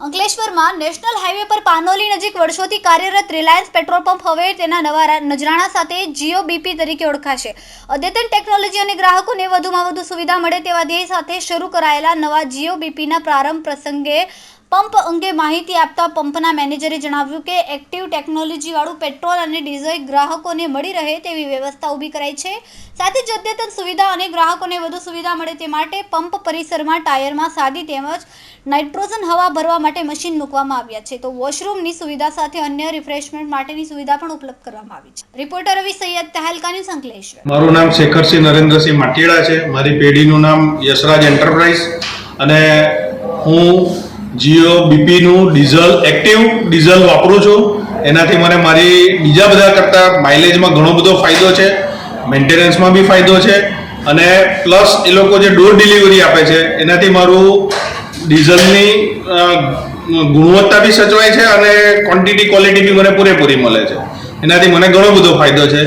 અંકલેશ્વરમાં national highway પર પાનોલી નજીક વર્ષોથી કાર્યરત રિલાયન્સ પેટ્રોલ પંપ હવે તેના નવા નજરાણા સાથે જીઓ બીપી તરીકે ઓળખાશે. અદ્યતન ટેકનોલોજી અને ગ્રાહકોને વધુમાં વધુ સુવિધા મળે તેવા ધ્યેય સાથે શરૂ કરાયેલા નવા જીઓ બીપીના પ્રારંભ પ્રસંગે પંપ અંગે માહિતી આપતા પંપના મેનેજરે જણાવ્યું કે એક્ટિવ ટેકનોલોજીવાળું પેટ્રોલ અને ડીઝલ ગ્રાહકોને મળી રહે તેવી વ્યવસ્થા ઊભી કરાઈ છે. સાથે જ અદ્યતન સુવિધા અને ગ્રાહકોને વધુ સુવિધા મળે તે માટે પંપ પરિસરમાં ટાયરમાં સાદી તેમજ નાઇટ્રોજન હવા ભરવા માટે મશીન મૂકવામાં આવ્યા છે. તો વોશરૂમની સુવિધા સાથે અન્ય રિફ્રેશમેન્ટ માટેની સુવિધા પણ ઉપલબ્ધ કરવામાં આવી છે. રિપોર્ટર રવિ સૈયદ તહેલકાની સંકલેશ્વર મારું નામ શેખરસિંહ નરેન્દ્રસિંહ માટીડા છે. મારી પેઢીનું નામ યશરાજ એન્ટરપ્રાઇઝ અને હું જીઓ, બીપીનું ડીઝલ એક્ટિવ ડીઝલ વાપરું છું. એનાથી મને મારી બીજા બધા કરતાં માઇલેજમાં ઘણો બધો ફાયદો છે. મેન્ટેનન્સમાં બી ફાયદો છે. અને પ્લસ એ લોકો જે ડોર ડિલિવરી આપે છે, એનાથી મારું ડીઝલની ગુણવત્તા બી સચવાય છે અને ક્વોન્ટિટી ક્વોલિટી બી મને પૂરેપૂરી મળે છે. એનાથી મને ઘણો બધો ફાયદો છે.